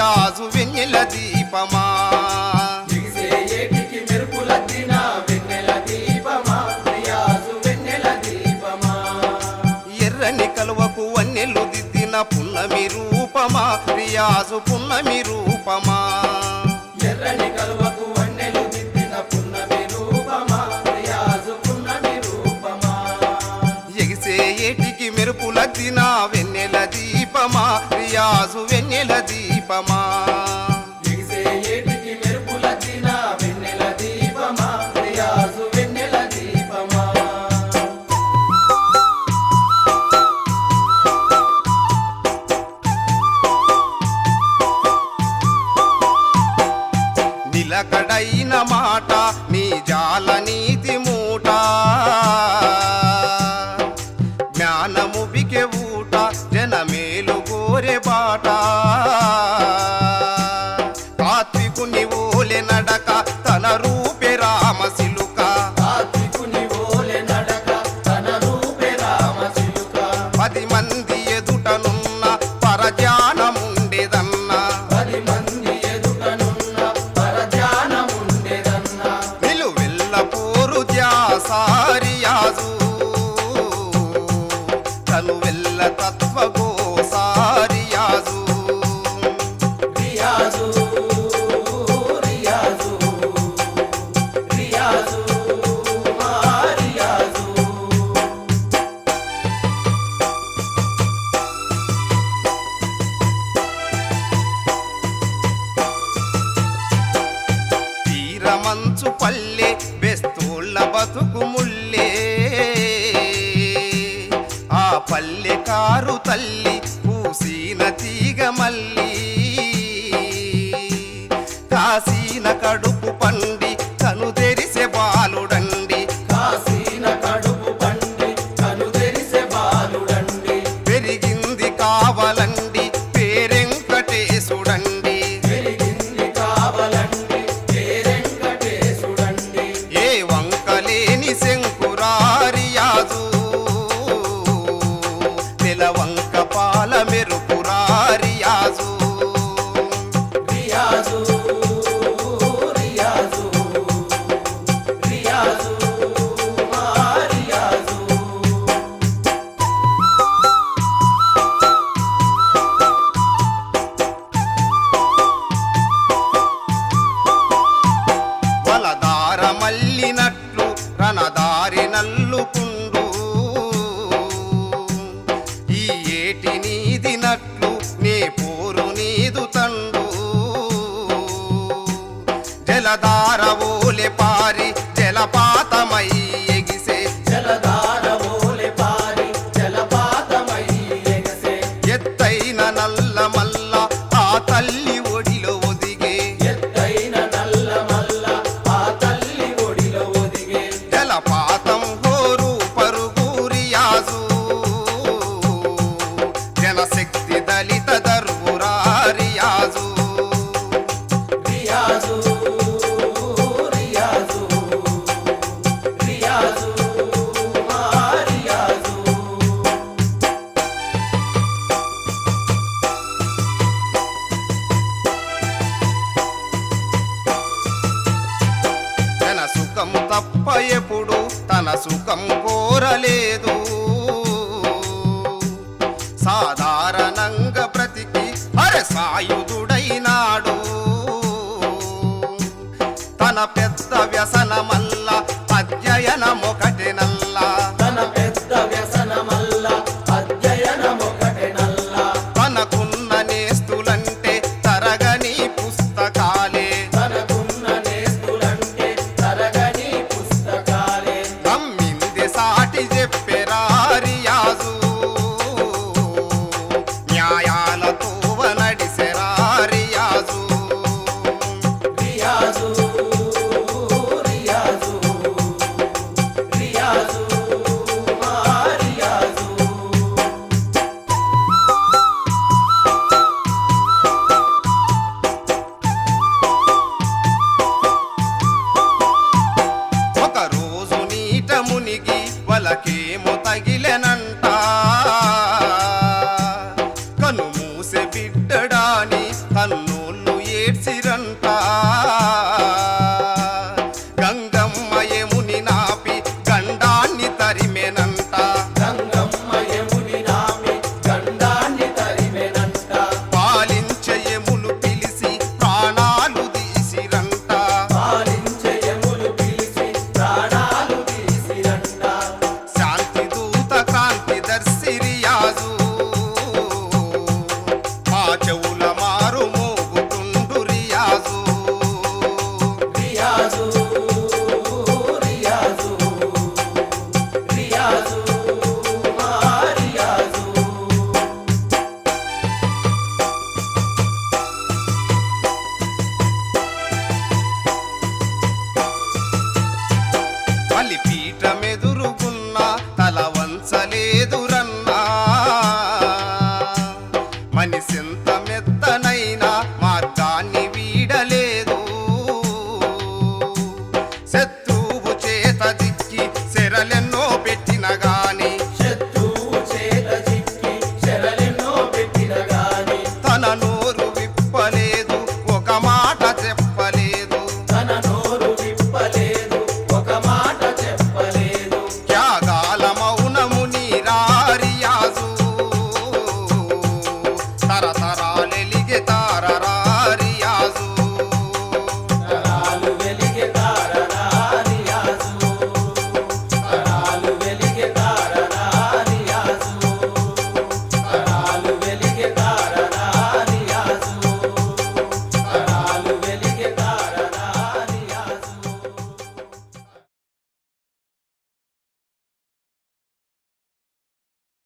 As వెన్నెల దీపమా. ఎర్రని కలువకు వన్నెలు దిద్దిన పున్నమి రూపమా. రియాజు పున్నమి రూపమా. ఎర్రని కలువకు వన్నెలు దిద్దిన పున్నమి రూపమా. రియాజు పున్నమి రూపమా. ఎగిసే ఏటికి మెరుపులద్దిన వెన్నెల దీపమా దీపమా రియాజు వెన్నెల దీపమా. మంచు పల్లె బెస్తూళ్ళ బతుకు ముల్లే. ఆ పల్లె కారు తల్లి పూసిన తీగ మల్లి. కాసిన కడుపు పన్ను తప్ప ఎప్పుడు తన సుఖం కోరలేదు.